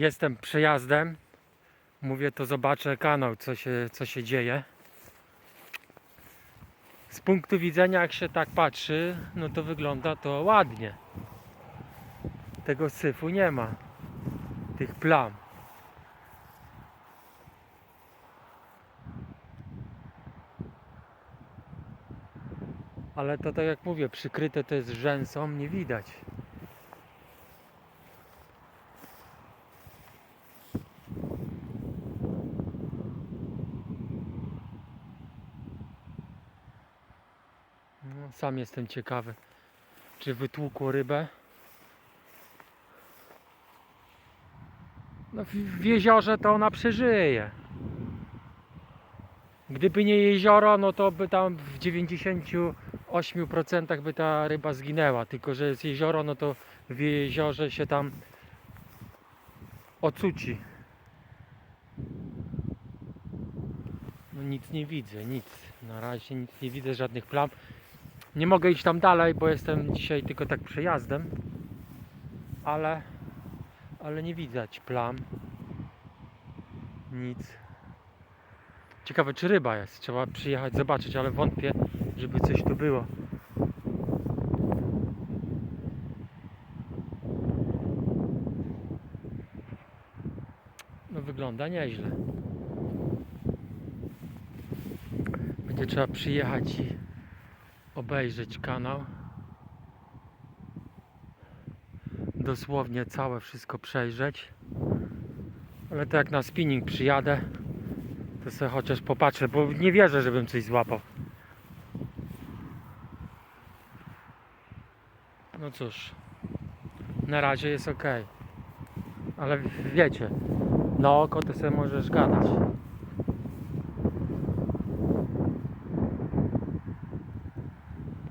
Jestem przejazdem. Mówię, to zobaczę kanał, co się, co się dzieje. Z punktu widzenia, jak się tak patrzy, no to wygląda to ładnie. Tego syfu nie ma. Tych plam. Ale to tak jak mówię, przykryte to jest rzęsą, nie widać. No, sam jestem ciekawy, czy wytłukło rybę. No, w, w jeziorze to ona przeżyje. Gdyby nie jezioro, no to by tam w 98% by ta ryba zginęła. Tylko, że jest jezioro, no to w jeziorze się tam ocuci. No nic nie widzę, nic. Na razie nic nie widzę, żadnych plam. Nie mogę iść tam dalej, bo jestem dzisiaj tylko tak przejazdem. Ale, ale nie widać plam. Nic. Ciekawe czy ryba jest. Trzeba przyjechać zobaczyć, ale wątpię, żeby coś tu było. No wygląda nieźle. Będzie trzeba przyjechać i obejrzeć kanał. Dosłownie całe wszystko przejrzeć. Ale to jak na spinning przyjadę, to sobie chociaż popatrzę, bo nie wierzę, żebym coś złapał. No cóż, na razie jest ok. Ale wiecie, na oko to sobie możesz gadać.